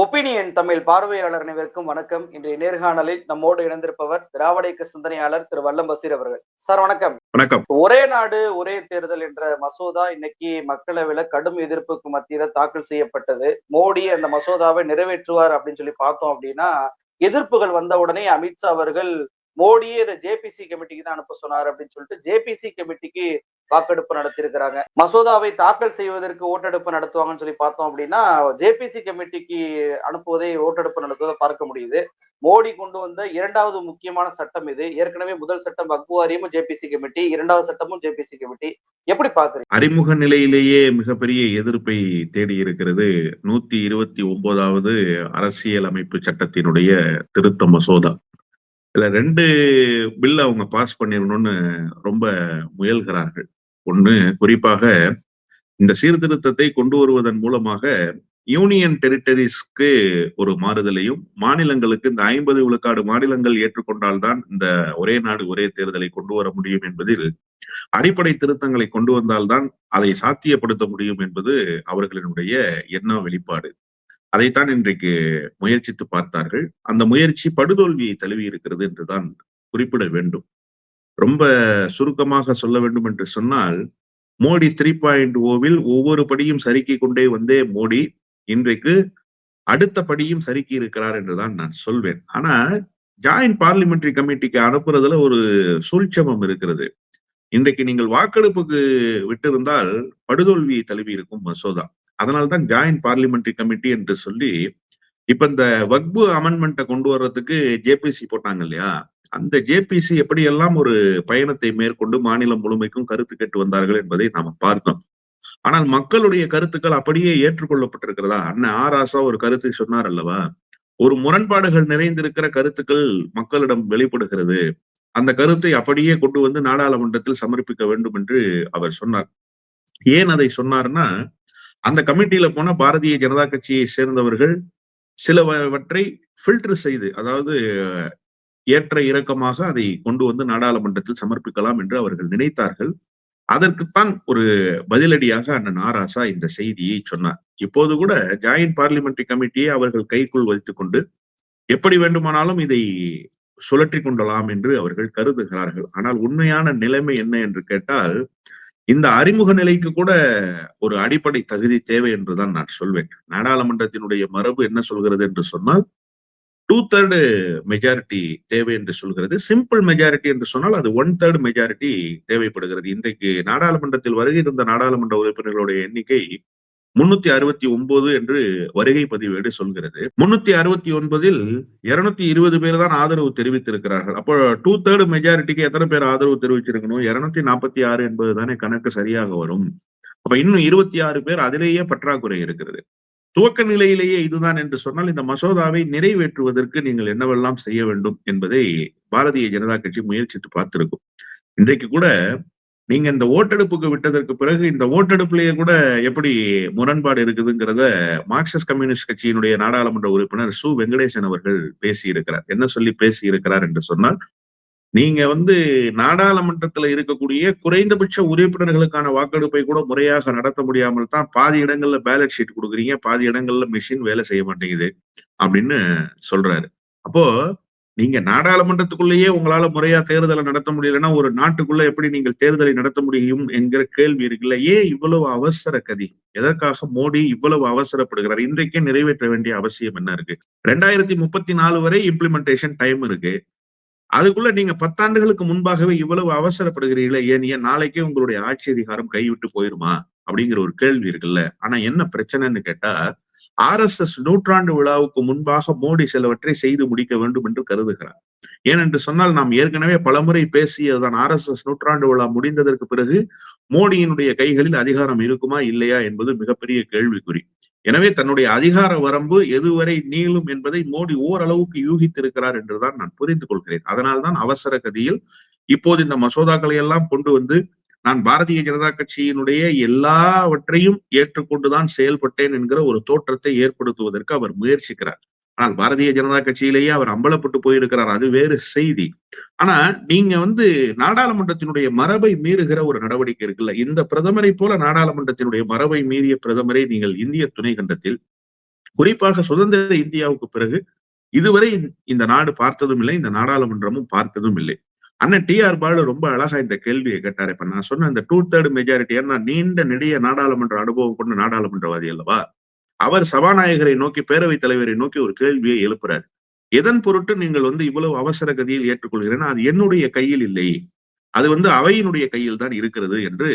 Opinion Tamil பார்வையாளர் அனைவருக்கும் வணக்கம். இன்றைய நேர்காணலில் நம்மோடு இணைந்திருப்பவர் திராவிட இயக்க சிந்தனையாளர் திரு வல்லம் பசீர் அவர்கள். சார் வணக்கம். வணக்கம். ஒரே நாடு ஒரே தேர்தல் என்ற மசோதா இன்னைக்கு மக்களவையில கடும் எதிர்ப்புக்கு மத்தியில தாக்கல் செய்யப்பட்டது. மோடி அந்த மசோதாவை நிறைவேற்றுவார் அப்படின்னு சொல்லி பார்த்தோம் அப்படின்னா எதிர்ப்புகள் வந்த உடனே அமித்ஷா அவர்கள் மோடியே இதை ஜேபிசி கமிட்டிக்கு தான் அனுப்ப சொன்னார் அப்படின்னு சொல்லிட்டு ஜேபிசி கமிட்டிக்கு வாக்கெடுப்பு நடத்தியிருக்கிறாங்க. மசோதாவை தாக்கல் செய்வதற்கு ஓட்டெடுப்பு நடத்துவாங்கன்னு சொல்லி பார்த்தோம் அப்படின்னா ஜேபிசி கமிட்டிக்கு அனுப்புவதை ஓட்டெடுப்பு நடத்துவதை பார்க்க முடியுது. மோடி கொண்டு வந்த இரண்டாவது முக்கியமான சட்டம் இது. ஏற்கனவே முதல் சட்டம் வக்குவாரியமும் ஜேபிசி கமிட்டி இரண்டாவது சட்டமும் ஜேபிசி கமிட்டி. எப்படி பாக்குறீங்க அறிமுக நிலையிலேயே மிகப்பெரிய எதிர்ப்பை தேடி இருக்கிறது. நூத்தி இருபத்தி ஒன்பதாவது அரசியல் அமைப்பு சட்டத்தினுடைய திருத்த மசோதா. இதுல ரெண்டு பில் அவங்க பாஸ் பண்ணிடணும்னு ரொம்ப முயல்கிறார்கள். ஒன்று குறிப்பாக இந்த சீர்திருத்தத்தை கொண்டு வருவதன் மூலமாக யூனியன் டெரிட்டரிஸ்க்கு ஒரு மாறுதலையும் மாநிலங்களுக்கு இந்த ஐம்பது விழுக்காடு மாநிலங்கள் ஏற்றுக்கொண்டால்தான் இந்த ஒரே நாடு ஒரே தேர்தலை கொண்டு வர முடியும் என்பதில் அடிப்படை திருத்தங்களை கொண்டு வந்தால்தான் அதை சாத்தியப்படுத்த முடியும் என்பது அவர்களினுடைய எண்ண வெளிப்பாடு. அதைத்தான் இன்றைக்கு முயற்சித்து பார்த்தார்கள். அந்த முயற்சி படுதோல்வியை தழுவி இருக்கிறது என்றுதான் குறிப்பிட வேண்டும். ரொம்ப சுருக்கமாக சொல்ல வேண்டும் என்று சொன்னால் மோடி த்ரீ பாயிண்ட் ஓவில் ஒவ்வொரு படியும் சறுக்கி கொண்டே வந்தே மோடி இன்றைக்கு அடுத்த படியும் சறுக்கி இருக்கிறார் என்றுதான் நான் சொல்வேன். ஆனா ஜாயிண்ட் பார்லிமெண்டரி கமிட்டிக்கு அனுப்புறதுல ஒரு சூழ்ச்சமம் இருக்கிறது. இன்றைக்கு நீங்கள் வாக்கெடுப்புக்கு விட்டிருந்தால் படுதோல்வியை தழுவி இருக்கும் மசோதா. அதனால்தான் ஜாயிண்ட் பார்லிமெண்டரி கமிட்டி என்று சொல்லி இப்ப இந்த வக்பு அமெண்ட்மெண்ட்டை கொண்டு வர்றதுக்கு ஜேபிசி போட்டாங்க இல்லையா? அந்த ஜேபிசி எப்படியெல்லாம் ஒரு பயணத்தை மேற்கொண்டு மாநிலம் முழுமைக்கும் கருத்து கேட்டு வந்தார்கள் என்பதை நாம பார்த்தோம். ஆனால் மக்களுடைய கருத்துக்கள் அப்படியே ஏற்றுக்கொள்ளப்பட்டிருக்கிறதா? அண்ணன் ஆராசா ஒரு கருத்தை சொன்னார் அல்லவா? ஒரு முரண்பாடுகள் நிறைந்திருக்கிற கருத்துக்கள் மக்களிடம் வெளிப்படுகிறது. அந்த கருத்தை அப்படியே கொண்டு வந்து நாடாளுமன்றத்தில் சமர்ப்பிக்க வேண்டும் என்று அவர் சொன்னார். ஏன் அதை சொன்னார்னா அந்த கமிட்டியில போன பாரதிய ஜனதா கட்சியை சேர்ந்தவர்கள் சிலவற்றை ஃபில்டர் செய்து அதாவது ஏற்ற இறக்கமாக அதை கொண்டு வந்து நாடாளுமன்றத்தில் சமர்ப்பிக்கலாம் என்று அவர்கள் நினைத்தார்கள். அதற்குத்தான் ஒரு பதிலடியாக அண்ணன் ஆராசா இந்த செய்தியை சொன்னார். இப்போது கூட ஜாயிண்ட் பார்லிமெண்டரி கமிட்டியை அவர்கள் கைக்குள் வைத்துக் கொண்டு எப்படி வேண்டுமானாலும் இதை சுழற்றி கொண்டலாம் என்று அவர்கள் கருதுகிறார்கள். ஆனால் உண்மையான நிலைமை என்ன என்று கேட்டால் இந்த அறிமுக நிலைக்கு கூட ஒரு அடிப்படை தகுதி தேவை என்றுதான் நான் சொல்வேன். நாடாளுமன்றத்தினுடைய மரபு என்ன சொல்கிறது என்று சொன்னால் டூ தேர்டு மெஜாரிட்டி தேவை என்று சொல்கிறது. சிம்பிள் மெஜாரிட்டி என்று சொன்னால் அது ஒன் தேர்ட் மெஜாரிட்டி தேவைப்படுகிறது. இன்றைக்கு நாடாளுமன்றத்தில் வருகை இருந்த நாடாளுமன்ற உறுப்பினர்களுடைய எண்ணிக்கை முன்னூத்தி அறுபத்தி ஒன்பது என்று வருகை பதிவேடு சொல்கிறது. முன்னூத்தி அறுபத்தி ஒன்பதில் இருநூத்தி இருபது பேர் தான் ஆதரவு தெரிவித்திருக்கிறார்கள். அப்போ டூ தேர்டு மெஜாரிட்டிக்கு எத்தனை பேர் ஆதரவு தெரிவிச்சிருக்கணும் இருநூத்தி நாற்பத்தி ஆறு என்பது தானே கணக்கு சரியாக வரும். அப்ப இன்னும் இருபத்தி ஆறு பேர் அதிலேயே பற்றாக்குறை இருக்கிறது. துவக்க நிலையிலேயே இதுதான் என்று சொன்னால் இந்த மசோதாவை நிறைவேற்றுவதற்கு நீங்கள் என்னவெல்லாம் செய்ய வேண்டும் என்பதை பாரதிய ஜனதா கட்சி முயற்சித்து பார்த்திருக்கும். இன்றைக்கு கூட நீங்க இந்த ஓட்டெடுப்புக்கு விட்டதற்கு பிறகு இந்த ஓட்டெடுப்புலயே கூட எப்படி முரண்பாடு இருக்குதுங்கிறத மார்க்சிஸ்ட் கம்யூனிஸ்ட் கட்சியினுடைய நாடாளுமன்ற உறுப்பினர் சு. வெங்கடேசன் அவர்கள் பேசி இருக்கிறார் என்ன சொல்லி பேசி இருக்கிறார் என்று சொன்னால் நீங்க வந்து நாடாளுமன்றத்துல இருக்கக்கூடிய குறைந்தபட்ச உறுப்பினர்களுக்கான வாக்கெடுப்பை கூட முறையாக நடத்த முடியாமல் தான் பாதி இடங்கள்ல பேலட் ஷீட் கொடுக்குறீங்க பாதி இடங்கள்ல மிஷின் வேலை செய்ய மாட்டேங்குது அப்படின்னு சொல்றாரு. அப்போ நீங்க நாடாளுமன்றத்துக்குள்ளேயே உங்களால முறையா தேர்தலை நடத்த முடியலன்னா ஒரு நாட்டுக்குள்ள எப்படி நீங்கள் தேர்தலை நடத்த முடியும் என்கிற கேள்வி இருக்குல்ல? ஏன் இவ்வளவு அவசர கதி? எதற்காக மோடி இவ்வளவு அவசரப்படுகிறார்? இன்றைக்கே நிறைவேற்ற வேண்டிய அவசியம் என்ன இருக்கு? ரெண்டாயிரத்தி முப்பத்தி நாலு வரை இம்ப்ளிமெண்டேஷன் டைம் இருக்கு. அதுக்குள்ள நீங்க பத்தாண்டுகளுக்கு முன்பாகவே இவ்வளவு அவசரப்படுகிறீர்களே ஏன் ஏன் நாளைக்கே உங்களுடைய ஆட்சி அதிகாரம் கைவிட்டு போயிருமா? அப்படிங்கிற ஒரு கேள்வி இருக்குல்ல. ஆனா என்ன பிரச்சனைன்னு கேட்டா ஆர் எஸ் எஸ் நூற்றாண்டு விழாவுக்கு முன்பாக மோடி சிலவற்றை செய்து முடிக்க வேண்டும் என்று கருதுகிறார். ஏனென்று சொன்னால் நாம் ஏற்கனவே பலமுறை பேசியதுதான் ஆர் எஸ் எஸ் நூற்றாண்டு விழா முடிந்ததற்கு பிறகு மோடியினுடைய கைகளில் அதிகாரம் இருக்குமா இல்லையா என்பது மிகப்பெரிய கேள்விக்குறி. எனவே தன்னுடைய அதிகார வரம்பு எதுவரை நீளும் என்பதை மோடி ஓரளவுக்கு யூகித்திருக்கிறார் என்றுதான் நான் புரிந்து கொள்கிறேன். அதனால்தான் அவசர கதியில் இப்போது இந்த மசோதாக்களை எல்லாம் கொண்டு வந்து நான் பாரதிய ஜனதா கட்சியினுடைய எல்லாவற்றையும் ஏற்றுக்கொண்டுதான் செயல்பட்டேன் என்கிற ஒரு தோற்றத்தை ஏற்படுத்துவதற்கு அவர் முயற்சிக்கிறார். ஆனால் பாரதிய ஜனதா கட்சியிலேயே அவர் அம்பலப்பட்டு போயிருக்கிறார். அது வேறு செய்தி. ஆனா நீங்க வந்து நாடாளுமன்றத்தினுடைய மரபை மீறுகிற ஒரு நடவடிக்கை இருக்குல்ல? இந்த பிரதமரை போல நாடாளுமன்றத்தினுடைய மரபை மீறிய பிரதமரை நீங்கள் இந்திய துணை கண்டத்தில் குறிப்பாக சுதந்திர இந்தியாவுக்கு பிறகு இதுவரை இந்த நாடு பார்த்ததும் இல்லை இந்த நாடாளுமன்றமும் பார்த்ததும் இல்லை. அண்ணன் டி ஆர் பாலு ரொம்ப அழகா இந்த கேள்வியை கேட்டார். இப்ப நான் சொன்ன இந்த டூ தேர்ட் மெஜாரிட்டி ஏன்னா நீண்ட நெடிய நாடாளுமன்ற அனுபவம் கொண்ட நாடாளுமன்றவாதி அல்லவா? அவர் சபாநாயகரை நோக்கி பேரவைத் தலைவரை நோக்கி ஒரு கேள்வியை எழுப்புறாரு. எதன் பொருட்டு நீங்கள் வந்து இவ்வளவு அவசர கதியில் ஏற்றுக்கொள்கிறேன்னா அது என்னுடைய கையில் இல்லை. அது வந்து அவையினுடைய கையில் தான் இருக்கிறது என்று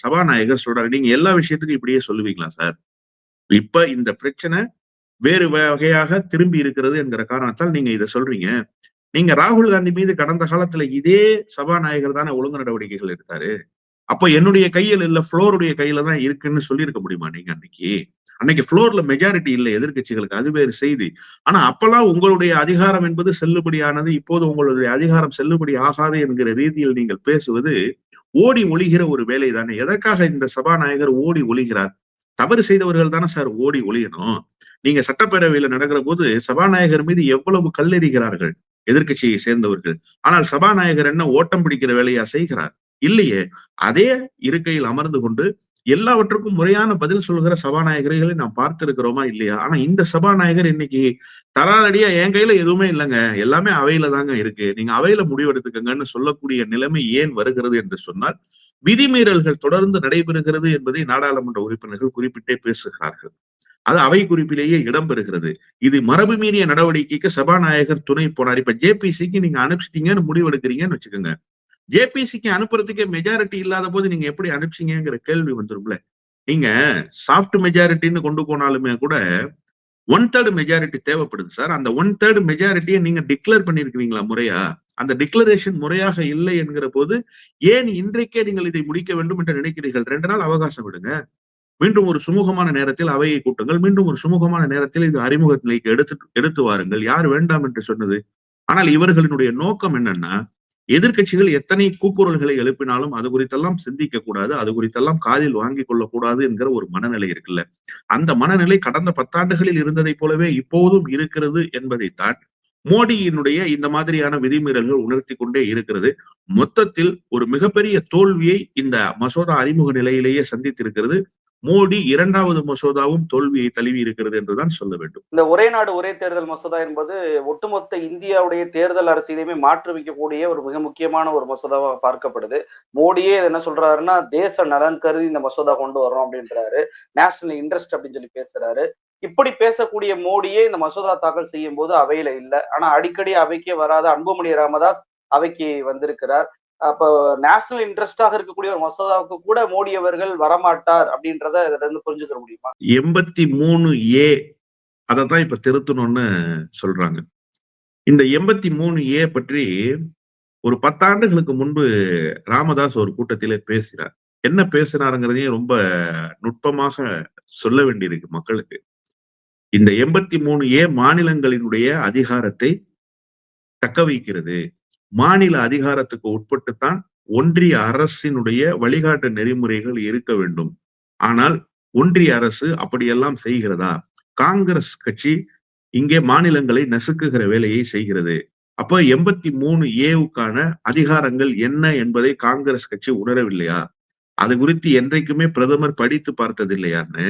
சபாநாயகர் சொல்றாரு. நீங்க எல்லா விஷயத்துக்கும் இப்படியே சொல்லுவீங்களா சார்? இப்ப இந்த பிரச்சனை வேறு வகையாக திரும்பி இருக்கிறது என்கிற காரணத்தால் நீங்க இதை சொல்றீங்க. நீங்க ராகுல் காந்தி மீது கடந்த காலத்துல இதே சபாநாயகர் தானே ஒழுங்கு நடவடிக்கைகள் எடுத்தாரு. அப்ப என்னுடைய கையில் இல்ல ஃப்ளோருடைய கையில தான் இருக்குன்னு சொல்லியிருக்க முடியுமா நீங்க அன்னைக்கு? அன்னைக்கு ஃப்ளோர்ல மெஜாரிட்டி இல்லை எதிர்கட்சிகளுக்கு அது வேறு செய்தி. ஆனா அப்பெல்லாம் உங்களுடைய அதிகாரம் என்பது செல்லுபடியானது. இப்போது உங்களுடைய அதிகாரம் செல்லுபடி ஆகாது என்கிற ரீதியில் நீங்கள் பேசுவது ஓடி ஒளிகிற ஒரு வேலை தானே. எதற்காக இந்த சபாநாயகர் ஓடி ஒளிகிறார்? தவறு செய்தவர்கள் தானே சார் ஓடி ஒளியணும். நீங்க சட்டப்பேரவையில நடக்கிற போது சபாநாயகர் மீது எவ்வளவு கல்லெறிகிறார்கள் எதிர்கட்சியை சேர்ந்தவர்கள். ஆனால் சபாநாயகர் என்ன ஓட்டம் பிடிக்கிற வேலையா செய்கிறார்? இல்லையே. அதே இருக்கையில் அமர்ந்து கொண்டு எல்லாவற்றுக்கும் முறையான பதில் சொல்கிற சபாநாயகர்களை நாம் பார்த்திருக்கிறோமா இல்லையா? ஆனா இந்த சபாநாயகர் இன்னைக்கு தராதடியா என் கையில எதுவுமே இல்லைங்க. எல்லாமே அவையில தாங்க இருக்கு. நீங்க அவையில முடிவெடுத்துக்கங்கன்னு சொல்லக்கூடிய நிலைமை ஏன் வருகிறது என்று சொன்னால் விதிமீறல்கள் தொடர்ந்து நடைபெறுகிறது என்பதை நாடாளுமன்ற உறுப்பினர்கள் குறிப்பிட்டே பேசுகிறார்கள். அது அவை குறிப்பிலேயே இடம்பெறுகிறது இது மரபு மீறிய நடவடிக்கைக்கு சபாநாயகர் துணை போனார். இப்ப ஜேபிசிக்கு நீங்க அனுப்பிச்சிட்டீங்கன்னு முடிவெடுக்கிறீங்கன்னு வச்சுக்கோங்க. ஜேபிசிக்கு அனுப்புறதுக்கே மெஜாரிட்டி இல்லாத போது நீங்க எப்படி அனுப்பிச்சீங்கிற கேள்வி வந்துரும்ல. நீங்க சாஃப்ட் மெஜாரிட்டின்னு கொண்டு போனாலுமே கூட ஒன் தேர்ட் மெஜாரிட்டி தேவைப்படுது சார். அந்த ஒன் தேர்ட் மெஜாரிட்டியை நீங்க டிக்ளேர் பண்ணிருக்கிறீங்களா முறையா? அந்த டிக்ளரேஷன் முறையாக இல்லை என்கிற போது ஏன் இன்றைக்கே நீங்கள் இதை முடிக்க வேண்டும் என்று நினைக்கிறீர்கள்? ரெண்டு நாள் அவகாசம் விடுங்க. மீண்டும் ஒரு சுமூகமான நேரத்தில் அவையை கூட்டுங்கள். மீண்டும் ஒரு சுமூகமான நேரத்தில் இது அறிமுக நிலைக்கு எடுத்து எடுத்து வாருங்கள். யார் வேண்டாம் என்று சொன்னது? ஆனால் இவர்களினுடைய நோக்கம் என்னன்னா எதிர்கட்சிகள் எத்தனை கூக்குரல்களை எழுப்பினாலும் அது குறித்தெல்லாம் சிந்திக்க கூடாது அது குறித்தெல்லாம் காதில் வாங்கி கொள்ளக்கூடாது என்கிற ஒரு மனநிலை இருக்குல்ல. அந்த மனநிலை கடந்த பத்தாண்டுகளில் இருந்ததை போலவே இப்போதும் இருக்கிறது என்பதைத்தான் மோடியினுடைய இந்த மாதிரியான விதிமீறல்கள் உணர்த்தி கொண்டே இருக்கிறது. மொத்தத்தில் ஒரு மிகப்பெரிய தோல்வியை இந்த மசோதா அறிமுக நிலையிலேயே சந்தித்திருக்கிறது. மோடி இரண்டாவது மசோதாவும் தோல்வியை தழுவி இருக்கிறது என்றுதான் சொல்ல வேண்டும். இந்த ஒரே நாடு ஒரே தேர்தல் மசோதா என்பது ஒட்டுமொத்த இந்தியாவுடைய தேர்தல் அரசியலையுமே மாற்றுவிக்கக்கூடிய ஒரு மிக முக்கியமான ஒரு மசோதாவா பார்க்கப்படுது. மோடியே என்ன சொல்றாருன்னா தேச நலன் கருதி இந்த மசோதா கொண்டு வரோம் அப்படின்றாரு. நேஷனல் இன்ட்ரெஸ்ட் அப்படின்னு சொல்லி பேசுறாரு. இப்படி பேசக்கூடிய மோடியே இந்த மசோதா தாக்கல் செய்யும் போது அவையில இல்லை. ஆனா அடிக்கடி அவைக்கே வராத அன்புமணி ராமதாஸ் அவைக்கு வந்திருக்கிறார். அப்போ நேஷனல் இன்ட்ரெஸ்டாக இருக்கக்கூடிய ஒரு மசோதாவுக்கு கூட மோடி அவர்கள் வரமாட்டார் அப்படின்றத இதுல இருந்து புரிஞ்சுக்க முடியுமா? எண்பத்தி மூணு ஏ தான் இப்ப திருத்தணும்னு சொல்றாங்க. இந்த எண்பத்தி மூணு ஏ பற்றி ஒரு பத்தாண்டுகளுக்கு முன்பு ராமதாஸ் ஒரு கூட்டத்திலே பேசினார். என்ன பேசினாருங்கிறதையும் ரொம்ப நுட்பமாக சொல்ல வேண்டியிருக்கு மக்களுக்கு. இந்த எண்பத்தி மூணு ஏ மாநிலங்களினுடைய அதிகாரத்தை தக்க வைக்கிறது. மாநில அதிகாரத்துக்கு உட்பட்டுத்தான் ஒன்றிய அரசினுடைய வழிகாட்டு நெறிமுறைகள் இருக்க வேண்டும். ஆனால் ஒன்றிய அரசு அப்படியெல்லாம் செய்கிறதா? காங்கிரஸ் கட்சி இங்கே மாநிலங்களை நசுக்குகிற வேலையை செய்கிறது. அப்ப எண்பத்தி மூணு ஏவுக்கான அதிகாரங்கள் என்ன என்பதை காங்கிரஸ் கட்சி உணரவில்லையா? அது குறித்து என்றைக்குமே பிரதமர் படித்து பார்த்தது இல்லையான்னு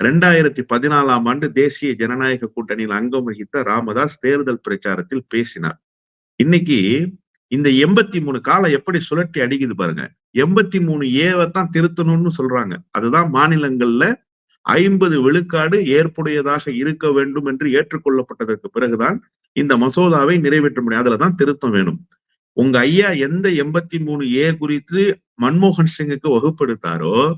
ரெண்டாயிரத்தி பதினாலாம் ஆண்டு தேசிய ஜனநாயக கூட்டணியில் அங்கம் வகித்த ராமதாஸ் தேர்தல் பிரச்சாரத்தில் பேசினார். இன்னைக்கு இந்த எண்பத்தி மூணு காலம் எப்படி சுழட்டி அடிக்குது பாருங்க. எண்பத்தி மூணு ஏவைத்தான் திருத்தணும்னு சொல்றாங்க. அதுதான் மாநிலங்கள்ல ஐம்பது விழுக்காடு ஏற்புடையதாக இருக்க வேண்டும் என்று ஏற்றுக்கொள்ளப்பட்டதற்கு பிறகுதான் இந்த மசோதாவை நிறைவேற்ற முடியும். அதுலதான் திருத்தம் வேணும். உங்க ஐயா எந்த எண்பத்தி மூணு ஏ குறித்து மன்மோகன் சிங்குக்கு வகுப்படுத்தாரோ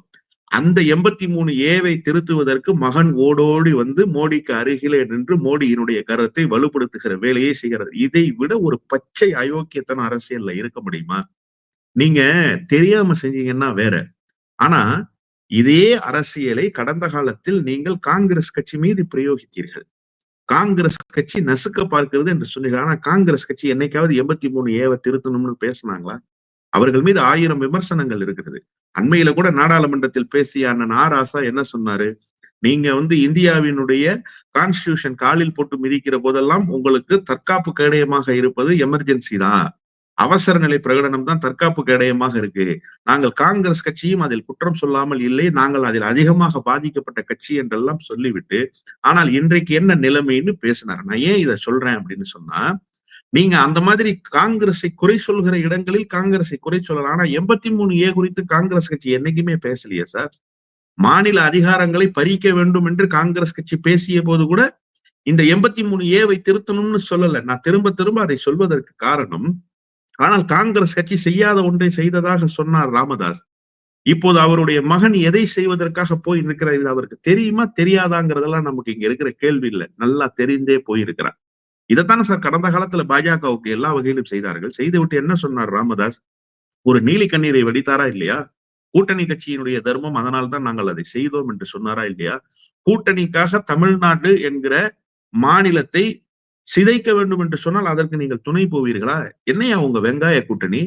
அந்த எண்பத்தி மூணு ஏவை திருத்துவதற்கு மகன் ஓடோடி வந்து மோடிக்கு அருகிலே நின்று மோடியினுடைய கருத்தை வலுப்படுத்துகிற வேலையை செய்கிறது இதை விட ஒரு பச்சை அயோக்கியத்தன அரசியல்ல இருக்க முடியுமா? நீங்க தெரியாம செஞ்சீங்கன்னா வேற. ஆனா இதே அரசியலை கடந்த காலத்தில் நீங்கள் காங்கிரஸ் கட்சி மீது பிரயோகித்தீர்கள். காங்கிரஸ் கட்சி நசுக்க பார்க்கிறது என்று சொன்னீர்கள். ஆனா காங்கிரஸ் கட்சி என்னைக்காவது எண்பத்தி மூணு ஏவை திருத்தணும்னு பேசினாங்களா? அவர்கள் மீது ஆயிரம் விமர்சனங்கள் இருக்கிறது. அண்மையில கூட நாடாளுமன்றத்தில் பேசிய அண்ணன் ஆர் ஆசா என்ன சொன்னாரு? நீங்க வந்து இந்தியாவினுடைய கான்ஸ்டியூஷன் காலில் போட்டு மிதிக்கிற போதெல்லாம் உங்களுக்கு தற்காப்பு கேடயமாக இருப்பது எமர்ஜென்சி தான். அவசர நிலை பிரகடனம் தான் தற்காப்பு கேடயமாக இருக்கு. நாங்கள் காங்கிரஸ் கட்சியும் அதில் குற்றம் சொல்லாமல் இல்லை. நாங்கள் அதில் அதிகமாக பாதிக்கப்பட்ட கட்சி என்றெல்லாம் சொல்லிவிட்டு ஆனால் இன்றைக்கு என்ன நிலைமைன்னு பேசினார். நான் ஏன் இதை சொல்றேன் அப்படின்னு சொன்னா நீங்க அந்த மாதிரி காங்கிரஸை குறை சொல்கிற இடங்களில் காங்கிரஸை குறை சொல்லலாம். ஆனா எண்பத்தி மூணு ஏ குறித்து காங்கிரஸ் கட்சி என்னைக்குமே பேசலையே சார். மாநில அதிகாரங்களை பறிக்க வேண்டும் என்று காங்கிரஸ் கட்சி பேசிய போது கூட இந்த எண்பத்தி மூணு ஏவை திருத்தணும்னு சொல்லல. நான் திரும்ப திரும்ப அதை சொல்வதற்கு காரணம் ஆனால் காங்கிரஸ் கட்சி செய்யாத ஒன்றை செய்ததாக சொன்னார் ராமதாஸ். இப்போது அவருடைய மகன் எதை செய்வதற்காக போய் இருக்கிறார் இது அவருக்கு தெரியுமா? தெரியாதாங்கிறதெல்லாம் நமக்கு இங்க இருக்கிற கேள்வி இல்லை. நல்லா தெரிந்தே போயிருக்கிறார். இதைத்தானே சார் கடந்த காலத்துல பாஜகவுக்கு எல்லா வகையிலும் செய்தார்கள். செய்துவிட்டு என்ன சொன்னார் ராமதாஸ்? ஒரு நீலி கண்ணீரை வடித்தாரா இல்லையா? கூட்டணி கட்சியினுடைய தர்மம் அதனால்தான் நாங்கள் அதை செய்தோம் என்று சொன்னாரா இல்லையா? கூட்டணிக்காக தமிழ்நாடு என்கிற மாநிலத்தை சிதைக்க வேண்டும் என்று சொன்னால் அதற்கு நீங்கள் துணை போவீர்களா? என்னையா உங்க வெங்காய கூட்டணி?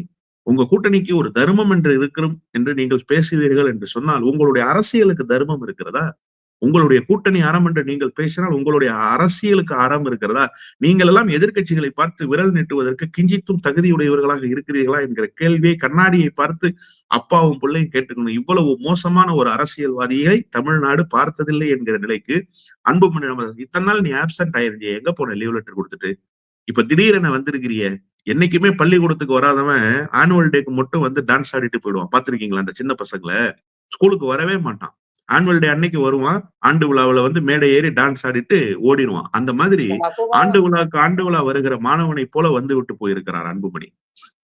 உங்க கூட்டணிக்கு ஒரு தர்மம் என்று இருக்கிறோம் என்று நீங்கள் பேசுவீர்கள் என்று சொன்னால் உங்களுடைய அரசியலுக்கு தர்மம் இருக்கிறதா? உங்களுடைய கூட்டணி அறம் என்று நீங்கள் பேசினால் உங்களுடைய அரசியலுக்கு அறம் இருக்கிறதா? நீங்கள் எல்லாம் எதிர்க்கட்சிகளை பார்த்து விரல் நீட்டுவதற்கு கிஞ்சித்தும் தகுதியுடையவர்களாக இருக்கிறீர்களா என்கிற கேள்வியை கண்ணாடியை பார்த்து அப்பாவும் பிள்ளையும் கேட்டுக்கணும் இவ்வளவு மோசமான ஒரு அரசியல்வாதியை தமிழ்நாடு பார்த்ததில்லை என்கிற நிலைக்கு அன்புமணி இத்தனை நாள் நீ ஆப்சென்ட் ஆயிருந்திய எங்க போன லீவ் லெட்டர் கொடுத்துட்டு? இப்ப திடீரென வந்திருக்கிறிய. என்னைக்குமே பள்ளிக்கூடத்துக்கு வராதவன் ஆனுவல் டேக்கு மட்டும் வந்து டான்ஸ் ஆடிட்டு போயிடுவான். பாத்திருக்கீங்களா அந்த சின்ன பசங்களை? ஸ்கூலுக்கு வரவே மாட்டான். ஆனுவல் டே அன்னைக்கு வருவான். ஆண்டு விழாவுல வந்து மேடை ஏறி டான்ஸ் ஆடிட்டு ஓடிடுவான். அந்த மாதிரி ஆண்டு விழாக்கு ஆண்டு விழா வருகிற மாணவனை போல வந்து விட்டு போயிருக்கிறார் அன்புமணி.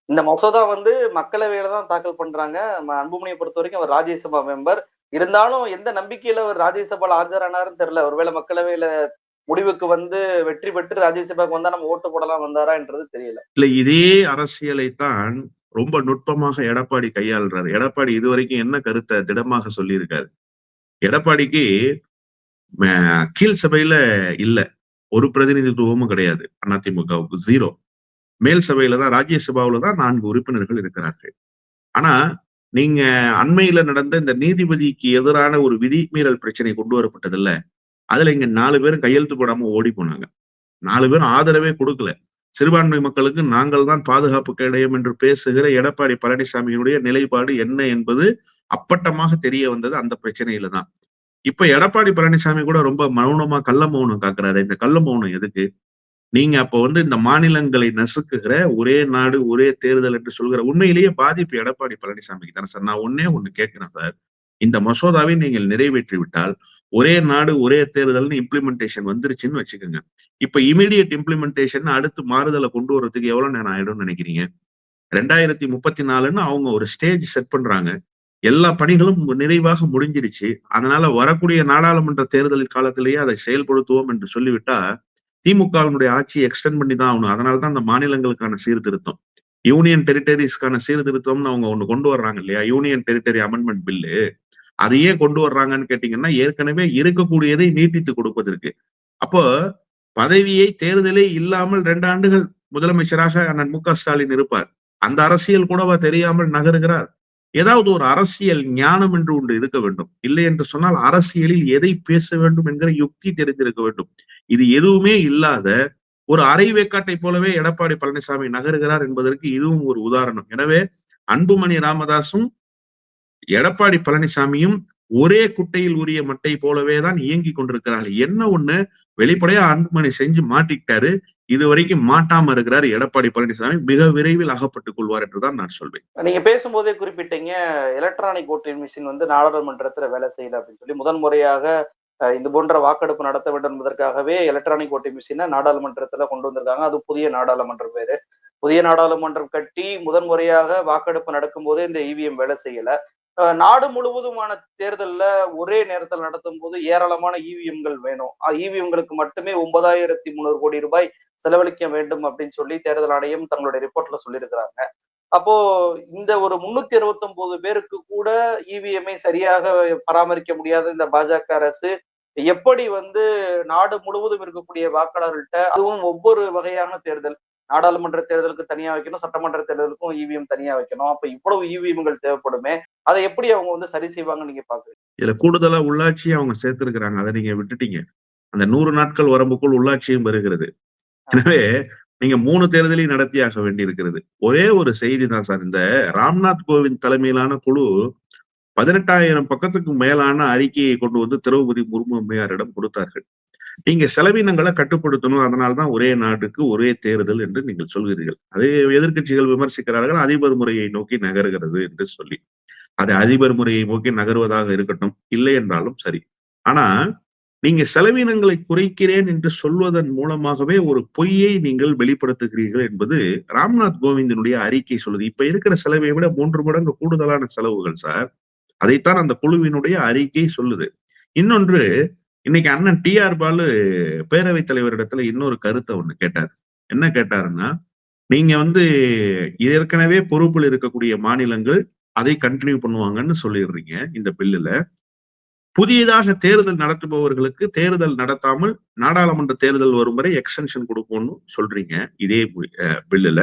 இந்த மசோதா வந்து மக்களவையில தான் தாக்கல் பண்றாங்க. அன்புமணியை பொறுத்த வரைக்கும் அவர் ராஜ்யசபா மெம்பர். இருந்தாலும் எந்த நம்பிக்கையில அவர் ராஜ்யசபால ஆஜரானாருன்னு தெரியல. ஒருவேளை மக்களவையில முடிவுக்கு வந்து வெற்றி பெற்று ராஜ்யசபாக்கு வந்தா நம்ம ஓட்டு போடலாம் வந்தாரான்றது தெரியல. இல்ல இதே அரசியலைத்தான் ரொம்ப நுட்பமாக எடப்பாடி கையாளுறாரு. எடப்பாடி இதுவரைக்கும் என்ன கருத்தை திடமாக சொல்லியிருக்காரு? எடப்பாடிக்கு கீழ் சபையில இல்ல. ஒரு பிரதிநிதித்துவமும் கிடையாது. அதிமுகவுக்கு ஜீரோ மேல் சபையில தான் ராஜ்யசபாவில தான் நான்கு உறுப்பினர்கள் இருக்கிறார்கள். ஆனா நீங்க அண்மையில நடந்த இந்த நீதிபதிக்கு எதிரான ஒரு விதி மீறல் பிரச்சனை கொண்டு வரப்பட்டதில்ல. அதுல இங்க நாலு பேரும் கையெழுத்து போடாம ஓடி போனாங்க. நாலு பேரும் ஆதரவே கொடுக்கல. சிறுபான்மை மக்களுக்கு நாங்கள் தான் பாதுகாப்பு கிடையும் என்று பேசுகிற எடப்பாடி பழனிசாமியினுடைய நிலைப்பாடு என்ன என்பது அப்பட்டமாக தெரிய வந்தது அந்த பிரச்சனையில தான் இப்ப எடப்பாடி பழனிசாமி கூட ரொம்ப மௌனமா கள்ள மௌனம் காக்குறாரு. இந்த கள்ள மௌனம் எதுக்கு? நீங்க அப்ப வந்து இந்த மாநிலங்களை நசுக்குகிற ஒரே நாடு ஒரே தேர்தல் என்று சொல்கிற உண்மையிலேயே பாதிப்பு எடப்பாடி பழனிசாமிக்கு தானே சார்? நான் ஒன்னே ஒண்ணு கேட்கிறேன் சார். இந்த மசோதாவை நீங்கள் நிறைவேற்றி விட்டால் ஒரே நாடு ஒரே தேர்தல்னு இம்ப்ளிமெண்டேஷன் வந்துருச்சுன்னு வச்சுக்கோங்க. இப்ப இமீடியட் இம்ப்ளிமெண்டேஷன் அடுத்து மாறுதலை கொண்டு வர்றதுக்கு எவ்வளவு நேரம் ஆயிடும்னு நினைக்கிறீங்க? ரெண்டாயிரத்தி முப்பத்தி நாலுன்னு அவங்க ஒரு ஸ்டேஜ் செட் பண்றாங்க. எல்லா பணிகளும் நிறைவாக முடிஞ்சிருச்சு. அதனால வரக்கூடிய நாடாளுமன்ற தேர்தல் காலத்திலேயே அதை செயல்படுத்துவோம் என்று சொல்லிவிட்டா திமுகவினுடைய ஆட்சியை எக்ஸ்டெண்ட் பண்ணி தான் ஆகணும். அதனால தான் அந்த மாநிலங்களுக்கான சீர்திருத்தம். யூனியன் டெரிட்டரிஸ்க்கான சீர்திருத்தம்னு அவங்க ஒன்று கொண்டு வர்றாங்க இல்லையா? யூனியன் டெரிட்டரி அமெண்ட்மெண்ட் பில்லு அதையே கொண்டு வர்றாங்கன்னு கேட்டீங்கன்னா ஏற்கனவே இருக்கக்கூடியதை நீட்டித்து கொடுப்பதற்கு. அப்போ பதவியை தேர்தலே இல்லாமல் ரெண்டு ஆண்டுகள் முதலமைச்சராக அண்ணன் மு க ஸ்டாலின் இருப்பார். அந்த அரசியல் கூடவா தெரியாமல் நகருகிறார்? ஏதாவது ஒரு அரசியல் ஞானம் என்று ஒன்று இருக்க வேண்டும். இல்லை என்று சொன்னால் அரசியலில் எதை பேச வேண்டும் என்கிற யுக்தி தெரிந்திருக்க வேண்டும். இது எதுவுமே இல்லாத ஒரு அரை வேக்காட்டை போலவே எடப்பாடி பழனிசாமி நகருகிறார் என்பதற்கு இதுவும் ஒரு உதாரணம். எனவே அன்புமணி ராமதாசும் எடப்பாடி பழனிசாமியும் ஒரே குட்டையில் உரிய மட்டை போலவே தான் இயங்கி கொண்டிருக்கிறார்கள். என்ன ஒண்ணு? வெளிப்படையா அன்புமணி செஞ்சு மாட்டிக்கிட்டாரு. இது வரைக்கும் மாட்டாம இருக்கிறார் எடப்பாடி பழனிசாமி. மிக விரைவில் அகப்பட்டுக் கொள்வார் என்றுதான் நான் சொல்வேன். நீங்க பேசும்போதே குறிப்பிட்டீங்க எலக்ட்ரானிக் ஓட்டிங் மிஷின் வந்து நாடாளுமன்றத்துல வேலை செய்யல அப்படின்னு சொல்லி முதன் முறையாக இது போன்ற வாக்கெடுப்பு நடத்த வேண்டும் என்பதற்காகவே எலக்ட்ரானிக் ஓட்டிங் மிஷினை நாடாளுமன்றத்துல கொண்டு வந்திருக்காங்க. அது புதிய நாடாளுமன்றம் வேறு. புதிய நாடாளுமன்றம் கட்டி முதன் முறையாக வாக்கெடுப்பு நடக்கும் போதே இந்த இவிஎம் வேலை செய்யல. நாடு முழுவதுமான தேர்தல்ல ஒரே நேரத்தில் நடத்தும் போது ஏராளமான இவிஎம்கள் வேணும். இவிஎம்களுக்கு மட்டுமே ஒன்பதாயிரத்தி முந்நூறு கோடி ரூபாய் செலவழிக்க வேண்டும் அப்படின்னு சொல்லி தேர்தல் ஆணையம் தங்களுடைய ரிப்போர்ட்ல சொல்லியிருக்கிறாங்க. அப்போ இந்த ஒரு முன்னூத்தி அறுபத்தி ஒன்பது பேருக்கு கூட இவிஎம்ஐ சரியாக பராமரிக்க முடியாத இந்த பாஜக அரசு எப்படி வந்து நாடு முழுவதும் இருக்கக்கூடிய வாக்காளர்கள்ட்ட அதுவும் ஒவ்வொரு வகையான தேர்தல் நாடாளுமன்ற தேர்தலுக்கு தனியா வைக்கணும் சட்டமன்ற தேர்தலுக்கும் இவிஎம் தனியா வைக்கணும். அப்ப இவ்வளவு இவிஎம்கள் தேவைப்படுமே அதை எப்படி அவங்க வந்து சரி செய்வாங்கன்னு நீங்க பாக்குறீங்க? இதுல கூடுதலா உள்ளாட்சியை அவங்க சேர்த்திருக்கிறாங்க. அதை நீங்க விட்டுட்டீங்க. அந்த நூறு நாட்கள் வரம்புக்குள் உள்ளாட்சியும் வருகிறது எனவே நீங்க மூணு தேர்தலையும் நடத்தியாக வேண்டியிருக்கிறது. ஒரே ஒரு செய்தி தான் சார். இந்த ராம்நாத் கோவிந்த் தலைமையிலான குழு பதினெட்டாயிரம் பக்கத்துக்கு மேலான அறிக்கையை கொண்டு வந்து திரௌபதி முர்மு அம்மையாரிடம் கொடுத்தார்கள். நீங்க செலவினங்களை கட்டுப்படுத்தணும். அதனால்தான் ஒரே நாட்டுக்கு ஒரே தேர்தல் என்று நீங்கள் சொல்கிறீர்கள். அதே எதிர்கட்சிகள் விமர்சிக்கிறார்கள் அதிபர் முறையை நோக்கி நகர்கிறது என்று சொல்லி. அது அதிபர் முறையை நோக்கி நகர்வதாக இருக்கட்டும் இல்லை என்றாலும் சரி. ஆனா நீங்க செலவினங்களை குறைக்கிறேன் என்று சொல்வதன் மூலமாகவே ஒரு பொய்யை நீங்கள் வெளிப்படுத்துகிறீர்கள் என்பது ராம்நாத் கோவிந்தினுடைய அறிக்கை சொல்லுது. இப்ப இருக்கிற செலவை விட மூன்று மடங்கு கூடுதலான செலவுகள் சார். அதைத்தான் அந்த குழுவினுடைய அறிக்கை சொல்லுது. இன்னொன்று இன்னைக்கு அண்ணன் டி ஆர் பாலு பேரவைத் தலைவரிடத்துல இன்னொரு கருத்தை ஒண்ணு கேட்டார். என்ன கேட்டாருன்னா நீங்க வந்து ஏற்கனவே பொறுப்பில் இருக்கக்கூடிய மாநிலங்கள் அதை கண்டினியூ பண்ணுவாங்கன்னு சொல்லிடுறீங்க இந்த பில்லுல. புதியதாக தேர்தல் நடத்துபவர்களுக்கு தேர்தல் நடத்தாமல் நாடாளுமன்ற தேர்தல் வரும் வரை எக்ஸ்டென்ஷன் கொடுப்போம்னு சொல்றீங்க இதே பில்லுல.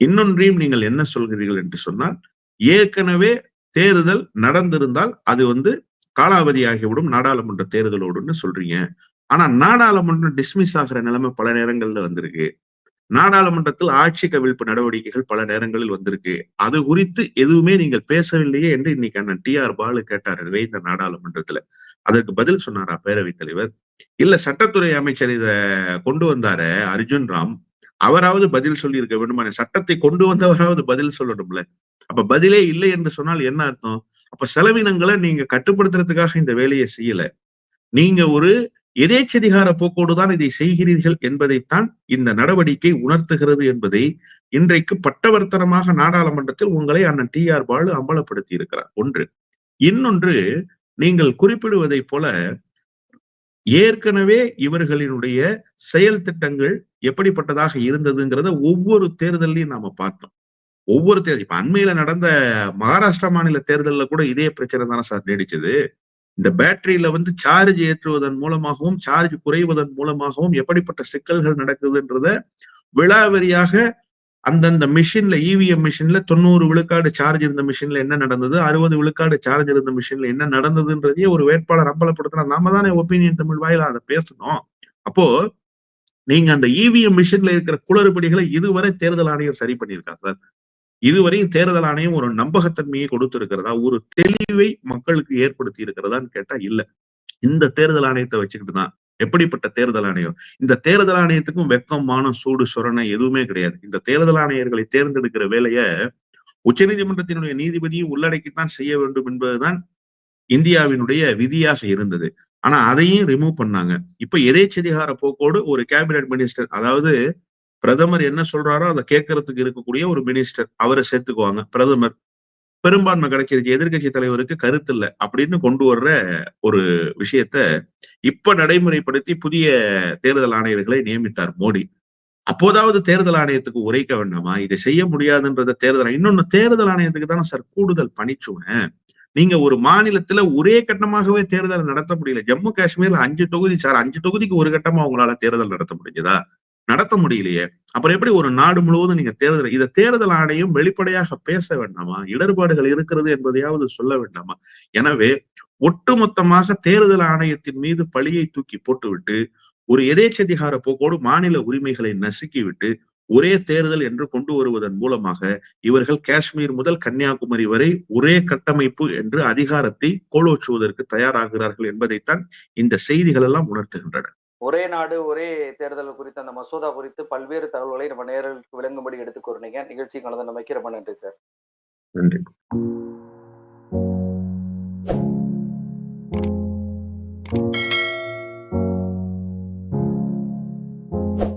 இன்னொன்றையும் நீங்கள் என்ன சொல்கிறீர்கள் என்று சொன்னால் ஏற்கனவே தேர்தல் நடந்திருந்தால் அது வந்து காலாவதியாகிவிடும் நாடாளுமன்ற தேர்தலோடுன்னு சொல்றீங்க. ஆனா நாடாளுமன்றம் டிஸ்மிஸ் ஆகிற நிலைமை பல நேரங்கள்ல வந்திருக்கு. நாடாளுமன்றத்தில் ஆட்சி கவிழ்ப்பு நடவடிக்கைகள் பல நேரங்களில் வந்திருக்கு. அது குறித்து எதுவுமே நீங்கள் பேசவில்லையே என்று இன்னைக்கு அண்ணன் டி ஆர் பாலு கேட்டார். நிறைந்த நாடாளுமன்றத்துல. அதற்கு பதில் சொன்னாரா பேரவைத் தலைவர்? இல்ல சட்டத்துறை அமைச்சர் இத கொண்டு வந்தாரு அர்ஜுன் ராம். அவராவது பதில் சொல்லி இருக்க வேண்டுமான சட்டத்தை கொண்டு வந்தவராவது பதில் சொல்லணும்ல. அப்ப பதிலே இல்லை என்று சொன்னால் என்ன அர்த்தம்? அப்ப செலவினங்களை நீங்க கட்டுப்படுத்துறதுக்காக இந்த வேலையை செய்யல. நீங்க ஒரு எதேச்சதிகார போக்கோடு தான் இதை செய்கிறீர்கள் என்பதைத்தான் இந்த நடவடிக்கை உணர்த்துகிறது என்பதை இன்றைக்கு பட்டவர்த்தனமாக நாடாளுமன்றத்தில் உங்களை அண்ணன் டி ஆர் பாலு அம்பலப்படுத்தி இருக்கிறார் ஒன்று. இன்னொன்று நீங்கள் குறிப்பிடுவதை போல ஏற்கனவே இவர்களினுடைய செயல் திட்டங்கள் எப்படிப்பட்டதாக இருந்ததுங்கிறத ஒவ்வொரு தேர்தலையும் நாம பார்த்தோம். ஒவ்வொரு தேர்தல் இப்ப அண்மையில நடந்த மகாராஷ்டிரா மாநில தேர்தல்ல கூட இதே பிரச்சனை தானே சார் நீடிச்சது. இந்த பேட்டரியில வந்து சார்ஜ் ஏற்றுவதன் மூலமாகவும் சார்ஜ் குறைவதன் மூலமாகவும் எப்படிப்பட்ட சிக்கல்கள் நடக்குதுன்றத விழாவரியாக அந்தந்த மிஷின்ல இவிஎம் மிஷின்ல தொண்ணூறு விழுக்காடு சார்ஜ் இருந்த மிஷின்ல என்ன நடந்தது? அறுபது விழுக்காடு சார்ஜ் இருந்த மிஷின்ல என்ன நடந்ததுன்றதையே ஒரு வேட்பாளர் அம்பலப்படுத்தினா நாம தானே ஒப்பீனியன் தமிழ் வாயில அதை பேசணும். அப்போ நீங்க அந்த இவிஎம் மிஷின்ல இருக்கிற குளறுபடிகளை இதுவரை தேர்தல் ஆணையம் சரி பண்ணியிருக்கா சார்? இதுவரையும் தேர்தல் ஆணையம் ஒரு நம்பகத்தன்மையை கொடுத்திருக்கிறதா? ஒரு தெளிவை மக்களுக்கு ஏற்படுத்தி இருக்கிறதான்னு கேட்டா இல்ல. இந்த தேர்தல் ஆணையத்தை வச்சுக்கிட்டு தான் எப்படிப்பட்ட தேர்தல் ஆணையம்? இந்த தேர்தல் ஆணையத்துக்கும் வெக்கம் மானம் சூடு சொரணை எதுவுமே கிடையாது. இந்த தேர்தல் ஆணையர்களை தேர்ந்தெடுக்கிற வேலைய உச்சநீதிமன்றத்தினுடைய நீதிபதியும் உள்ளடக்கித்தான் செய்ய வேண்டும் என்பதுதான் இந்தியாவினுடைய விதியாக இருந்தது. ஆனா அதையும் ரிமூவ் பண்ணாங்க. இப்ப எதேச்சதிகார போக்கோடு ஒரு கேபினட் மினிஸ்டர் அதாவது பிரதமர் என்ன சொல்றாரோ அதை கேட்கறதுக்கு இருக்கக்கூடிய ஒரு மினிஸ்டர் அவரை சேர்த்துக்குவாங்க. பிரதமர் பெரும்பான்மை கிடைச்சிருக்கு எதிர்கட்சி தலைவருக்கு கருத்து இல்லை அப்படின்னு கொண்டு வர்ற ஒரு விஷயத்த இப்ப நடைமுறைப்படுத்தி புதிய தேர்தல் ஆணையர்களை நியமித்தார் மோடி. அப்போதாவது தேர்தல் ஆணையத்துக்கு உரைக்க வேண்டாமா? இதை செய்ய முடியாதுன்றத தேர்தல் இன்னொன்னு தேர்தல் ஆணையத்துக்கு தானே சார் கூடுதல் பணிச்சுவேன் நீங்க ஒரு மாநிலத்துல ஒரே கட்டமாகவே தேர்தல் நடத்த முடியல. ஜம்மு காஷ்மீர்ல அஞ்சு தொகுதி சார் அஞ்சு தொகுதிக்கு ஒரு கட்டமா உங்களால தேர்தல் நடத்த முடிஞ்சதா? நடத்த முடியலையே. அப்புறம் எப்படி ஒரு நாடு முழுவதும் நீங்க தேர்தல் இதை தேர்தல் ஆணையம் வெளிப்படையாக பேச வேண்டாமா? இடர்பாடுகள் இருக்கிறது என்பதையாவது சொல்ல வேண்டாமா? எனவே ஒட்டுமொத்தமாக தேர்தல் ஆணையத்தின் மீது பழியை தூக்கி போட்டுவிட்டு ஒரு எதேச்சதிகார போக்கோடு மாநில உரிமைகளை நசுக்கிவிட்டு ஒரே தேர்தல் என்று கொண்டு வருவதன் மூலமாக இவர்கள் காஷ்மீர் முதல் கன்னியாகுமரி வரை ஒரே கட்டமைப்பு என்று அதிகாரத்தை கோலோச்சுவதற்கு தயாராகிறார்கள் என்பதைத்தான் இந்த செய்திகள் எல்லாம் உணர்த்துகின்றன. ஒரே நாடு ஒரே தேர்தல் குறித்த அந்த மசோதா குறித்து பல்வேறு தகவல்களை நம்ம நேரலுக்கு விளங்கும்படி எடுத்துக் கூறினீங்க நிகழ்ச்சி கலந்து நமக்கு ரொம்ப நன்றி சார். நன்றி.